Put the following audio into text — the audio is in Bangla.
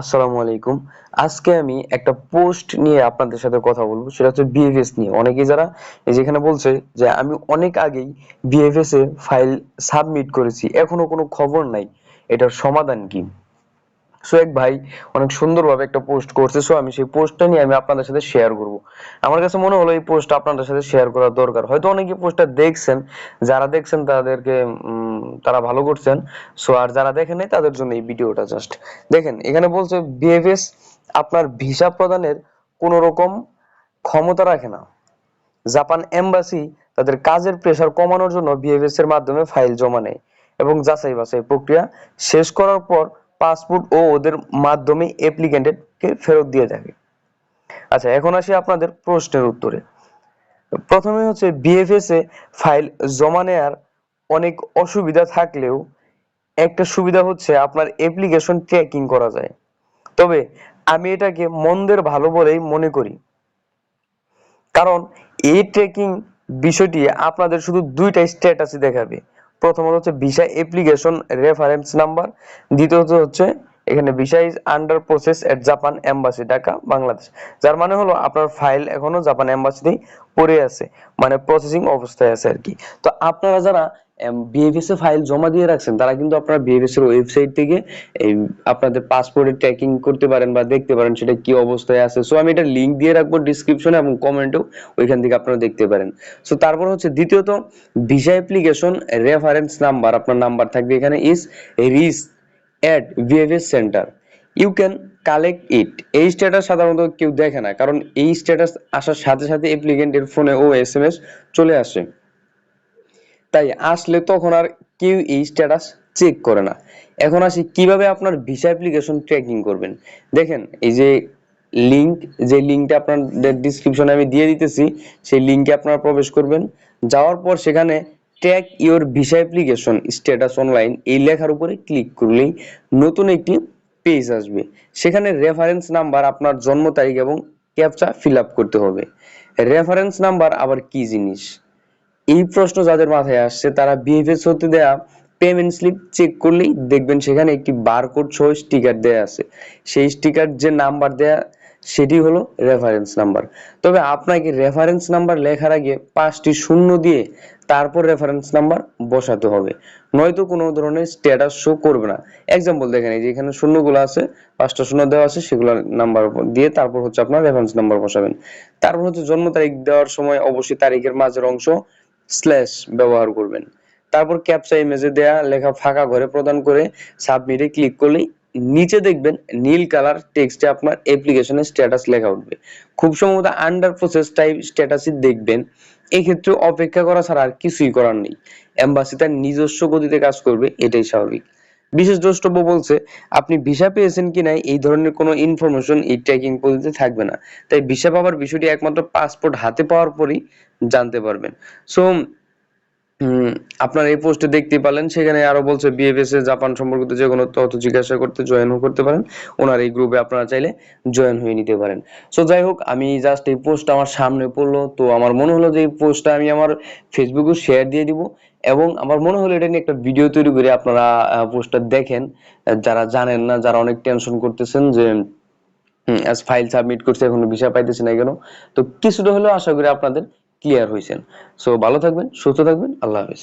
আসসালামু আলাইকুম। আজকে আমি একটা পোস্ট নিয়ে আপনাদের সাথে কথা বলব, সেটা হচ্ছে বিএফএস নিয়ে। অনেকে যারা যেখানে বলছে যে আমি অনেক আগেই বিএফএস এ ফাইল সাবমিট করেছি, এখনও কোনো খবর নাই, এটার সমাধান কি? সো এক ভাই অনেক সুন্দরভাবে একটা পোস্ট করছে সো আমি সেই পোস্টটা নিয়ে আমি আপনাদের সাথে শেয়ার করব। আমার কাছে মনে হলো এই পোস্ট আপনাদের সাথে শেয়ার করা দরকার। হয়তো অনেকে পোস্টটা দেখছেন, যারা দেখছেন তাদেরকে তারা ভালো করছেন সো আর যারা দেখেন নাই তাদের জন্য এই ভিডিওটা জাস্ট দেখেন, এখানে বলছে বিএফএস আপনার ভিসা প্রদানের কোনো রকম ক্ষমতা রাখে না। জাপান এম্বাসি তাদের কাজের প্রেসার কমানোর জন্য বিএফএস এর মাধ্যমে ফাইল জমা নেয় এবং যাচাই বাছাই প্রক্রিয়া শেষ করার পর পাসপোর্ট ও ওদের মাধ্যমে অ্যাপ্লিকেন্টকে ফেরত দিয়ে থাকে। আচ্ছা এখন আসি আপনাদের প্রশ্নের উত্তরে। প্রথমে হচ্ছে বিএফএস এ ফাইল জমা নেয়ার অনেক অসুবিধা থাকলেও একটা সুবিধা হচ্ছে আপনার অ্যাপ্লিকেশন ট্র্যাকিং করা যায়। তবে আমি এটাকে মন্দের ভালো বলেই মনে করি। কারণ এই ট্র্যাকিং বিষয়টি আপনাদের শুধু দুইটা স্ট্যাটাসই দেখাবে। প্রথমত হচ্ছে ভিসা অ্যাপ্লিকেশন রেফারেন্স নাম্বার দ্বিতীয়ত হচ্ছে এখানে visa is under process at Japan embassy Dhaka, Bangladesh. যার মানে হলো আপনার ফাইল এখনও জাপান এম্বাসিতেই পড়ে আছে মানে প্রসেসিং অবস্থায় আছে আর কি। তো আপনারা যারা বিএফএস এ ফাইল জমা দিয়ে রাখছেন, তারা কিন্তু আপনারা বিএফএস এর ওয়েবসাইট থেকে এই আপনাদের পাসপোর্টের ট্র্যাকিং করতে পারেন বা দেখতে পারেন সেটা কি অবস্থায় আছে। সো আমি এটা লিংক দিয়ে রাখব ডিসক্রিপশনে এবং কমেন্টেও ওইখান থেকে আপনারা দেখতে পারেন। সো তারপর হচ্ছে দ্বিতীয়ত ভিসা অ্যাপ্লিকেশন রেফারেন্স নাম্বার আপনার নাম্বার থাকবে এখানে is Rhys at VFS centre you can collect it এই স্ট্যাটাস সাধারণত কেউ দেখে না, কারণ এই স্ট্যাটাস আসার সাথে সাথে অ্যাপ্লিকেন্টের ফোনে ও এস এম এস চলে আসে। তাই আসলে তখন আর কেউ এই স্ট্যাটাস চেক করে না। এখন আসি কীভাবে আপনার ভিসা অ্যাপ্লিকেশন ট্র্যাকিং করবেন। দেখেন, এই যে লিংক যে লিংকটা আপনাদের ডিসক্রিপশনে আমি দিয়ে দিতেছি, সেই লিংকে আপনারা প্রবেশ করবেন। যাওয়ার পর সেখানে track your visa application status online এই লেখার উপরে ক্লিক করলেই নতুন একটি পেজ আসবে। সেখানে রেফারেন্স নাম্বার আপনার জন্ম তারিখ এবং ক্যাপচা ফিল করতে হবে। রেফারেন্স নাম্বার আবার কি জিনিস? এই প্রশ্ন যাদের মাথায় আসছে, তারা বিএফএস হতে দেয়া পেমেন্ট স্লিপ চেক করলেই দেখবেন সেখানে একটি বারকোড সহ স্টিকার দেয়া আছে। সেই স্টিকার যে নাম্বার দেয়া, সেটি হলো রেফারেন্স নাম্বার তবে আপনাকে রেফারেন্স নাম্বার লেখার আগে পাঁচটি শূন্য দিয়ে তারপর রেফারেন্স নাম্বার বসাতে হবে। নয়তো কোনো ধরনের স্ট্যাটাস শো করবে না। এক্সাম্পল দেখেন, এই যে এখানে শূন্যগুলো আছে, পাঁচটা শূন্য দেওয়া আছে, সেগুলো নাম্বার দিয়ে তারপর হচ্ছে আপনার রেফারেন্স নাম্বার বসাবেন। তারপর হচ্ছে জন্ম তারিখ দেওয়ার সময় অবশ্যই তারিখের মাঝের অংশ স্ল্যাশ ব্যবহার করবেন। তারপর ক্যাপচা ইমেজে দেয়া লেখা ফাঁকা ঘরে প্রদান করে সাবমিটে ক্লিক করলেই নিচে দেখবেন নীল কালার টেক্সটে আপনার অ্যাপ্লিকেশনের স্ট্যাটাস লেখা উঠবে। খুব সম্ভবত আন্ডার প্রসেস টাইপ স্ট্যাটাসই দেখবেন। এক্ষেত্রে ক্ষেত্রে অপেক্ষা করা ছাড়া আর কিছুই করার নেই। এম্বাসি তার নিজস্ব গতিতে কাজ করবে, এটাই স্বাভাবিক। বিশেষ দ্রষ্টব্য বলছে, আপনি ভিসা পেয়েছেন কি নাই, এই ধরনের কোনো ইনফরমেশন এই ট্র্যাকিং পদ্ধতিতে থাকবে না। তাই ভিসা পাওয়ার বিষয়টি একমাত্র পাসপোর্ট হাতে পাওয়ার পরই জানতে পারবেন। সো আপনার এই পোস্টে দেখতে পারলেন, সেখানে আরও বলছে বিএফএস এ জাপান সম্পর্কিত যে কোনো তথ্য জিজ্ঞাসা করতে জয়েন করতে পারেন। ওনার এই গ্রুপে আপনারা চাইলে জয়েন হয়ে নিতে পারেন। সো যাই হোক, আমি জাস্ট এই পোস্ট আমার সামনে পড়ল। তো আমার মনে হলো যে এই পোস্টটা আমি আমার ফেসবুকে শেয়ার দিয়ে দিব এবং আমার মনে হলো এটা নিয়ে একটা ভিডিও তৈরি করে আপনারা পোস্টটা দেখেন। যারা জানেন না, যারা অনেক টেনশন করতেছেন যে ফাইল সাবমিট করছে, এখনও ভিসা পাইতেছে না কেন? তো কিছুটা হলেও আশা করি আপনাদের ক্লিয়ার হয়েছেন সো ভালো থাকবেন সুস্থ থাকবেন আল্লাহ হাফেজ।